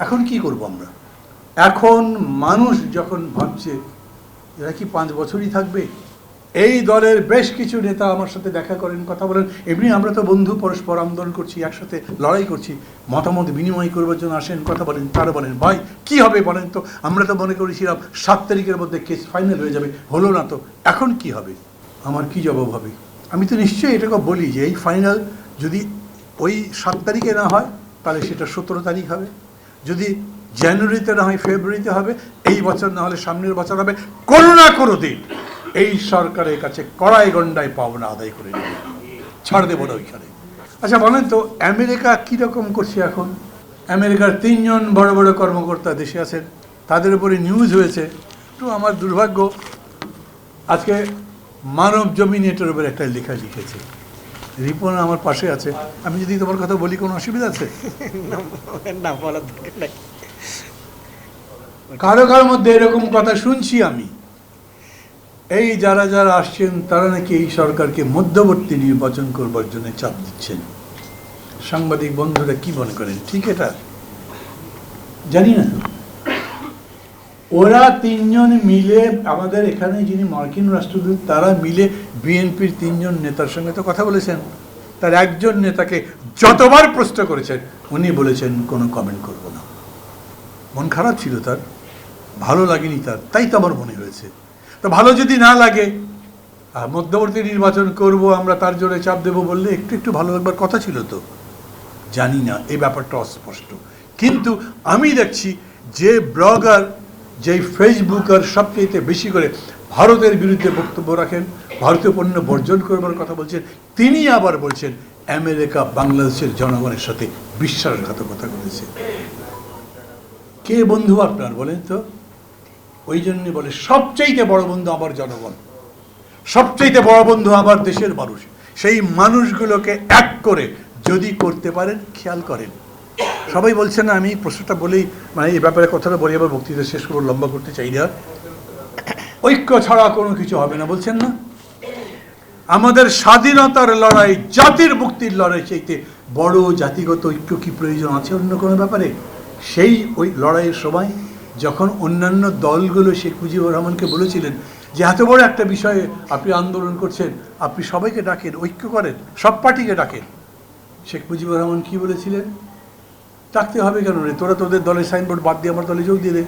এখন কি করব আমরা? এখন মানুষ যখন ভাবছে, এরা কি পাঁচ বছরই থাকবে? এই দলের বেশ কিছু নেতা আমার সাথে দেখা করেন, কথা বলেন। এমনি আমরা তো বন্ধু, পরস্পর আন্দোলন করছি, একসাথে লড়াই করছি। মতামত বিনিময় করবার জন্য আসেন, কথা বলেন, তারা বলেন, ভাই, কি হবে বলেন তো? আমরা তো মনে করেছিলাম সাত তারিখের মধ্যে কেস ফাইনাল হয়ে যাবে। হলো না তো। এখন কি হবে? আমার কি জবাব হবে? আমি তো নিশ্চয়ই এটাকে বলি যে, এই ফাইনাল যদি ওই সাত তারিখে না হয়, তাহলে সেটা সতেরো তারিখ হবে। যদি জানুয়ারিতে না হয় ফেব্রুয়ারিতে হবে, এই বছর না হলে সামনের বছর হবে, কোনো না কোনো দিন এই সরকারের কাছে কড়াই গন্ডায় পাওনা আদায় করে নেবে। ছাড় দেবো না ওইখানে। আচ্ছা বলেন তো, আমেরিকা কীরকম করছে এখন? আমেরিকার তিনজন বড় বড় কর্মকর্তা দেশে আছেন, তাদের উপরে নিউজ হয়েছে। একটু আমার দুর্ভাগ্য, আজকে মানব জমিন উপরে একটা লেখা লিখেছে। রিপন আমার পাশে আছে। আমি যদি তোমার কথা বলি কোনো অসুবিধা আছে? না বলার দরকার নাই। কারও কারোর মধ্যে এরকম কথা শুনছি আমি। এই যারা যারা আসছেন তারা নাকি এই সরকারকে মধ্যবর্তী নির্বাচন করবার জন্য চাপ দিচ্ছেন। সাংবাদিক বন্ধুরা কি মনে করেন? ঠিক এটা? জানি না। ওরা তিনজন মিলে আমাদের এখানে যিনি মার্কিন রাষ্ট্রদূত, তারা মিলে বিএনপির তিনজন নেতার সঙ্গে তো কথা বলেছেন। তার একজন নেতাকে যতবার প্রশ্ন করেছেন, উনি বলেছেন, কোনো কমেন্ট করব না। মন খারাপ ছিল তার, ভালো লাগেনি তার, তাই তো আমার মনে হয়েছে। তো ভালো যদি না লাগে মধ্যবর্তী নির্বাচন করব, আমরা তার জোরে চাপ দেব বললে একটু একটু ভালো লাগবার কথা ছিল তো। জানি না, এই ব্যাপারটা অস্পষ্ট। কিন্তু আমি দেখছি যে ব্লগার যেই ফেসবুকার সবচেয়ে বেশি করে ভারতের বিরুদ্ধে বক্তব্য রাখেন, ভারতীয় পণ্য বর্জন করবার কথা বলছেন, তিনি আবার বলছেন, আমেরিকা, বাংলাদেশের জনগণের সাথে বিশ্বাসঘাতকতা করেছে। কে বন্ধু আপনার বলেন তো? ওই জন্য বলে, সবচাইতে বড় বন্ধু আমার জনগণ, সবচাইতে বড় বন্ধু আমার দেশের মানুষ। সেই মানুষগুলোকে এক করে যদি করতে পারেন, খেয়াল করেন। সবাই বলছেন না, আমি প্রশ্নটা বলেই মানে এই ব্যাপারে কথাটা বলি আবার বক্তৃতা শেষ করব, লম্বা করতে চাই না। ঐক্য ছাড়া কোনো কিছু হবে না, বলছেন না? আমাদের স্বাধীনতার লড়াই, জাতির মুক্তির লড়াই চাইতে বড় জাতিগত ঐক্য কি প্রয়োজন আছে অন্য কোনো ব্যাপারে? সেই ওই লড়াইয়ের সময় যখন অন্যান্য দলগুলো শেখ মুজিবুর রহমানকে বলেছিলেন যে, এত বড় একটা বিষয়ে আপনি আন্দোলন করছেন, আপনি সবাইকে ডাকেন, ঐক্য করেন, সব পার্টিকে ডাকেন। শেখ মুজিবুর রহমান কি বলেছিলেন? ডাকতে হবে কেন রে? তোরা তোদের দলের সাইনবোর্ড বাদ দিয়ে আমার দলে যোগ দিয়ে দে।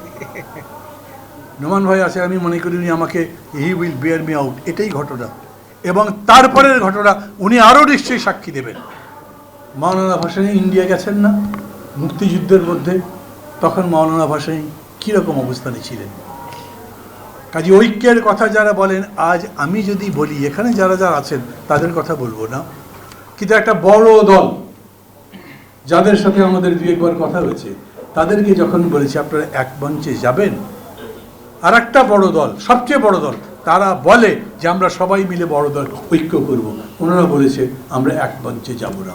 নোমান ভাই আছে, আমি মনে করি উনি আমাকে he will bear me out. এটাই ঘটনা। এবং তারপরের ঘটনা উনি আরও নিশ্চয়ই সাক্ষী দেবেন। মাওলানা ভাসানী ইন্ডিয়া গেছেন না মুক্তিযুদ্ধের মধ্যে। তখন মাওলানা ভাসানী কীরকম অবস্থানে ছিলেন? কাজে ঐক্যের কথা যারা বলেন, আজ আমি যদি বলি, এখানে যারা যারা আছেন, তাদের কথা বলব না। কিন্তু একটা বড় দল যাদের সাথে আমাদের দু একবার কথা হয়েছে, তাদেরকে যখন বলেছি, আপনারা এক মঞ্চে যাবেন? আর একটা বড় দল, সবচেয়ে বড় দল, তারা বলে যে, আমরা সবাই মিলে বড় দল ঐক্য করব। ওনারা বলেছে, আমরা এক মঞ্চে যাব না।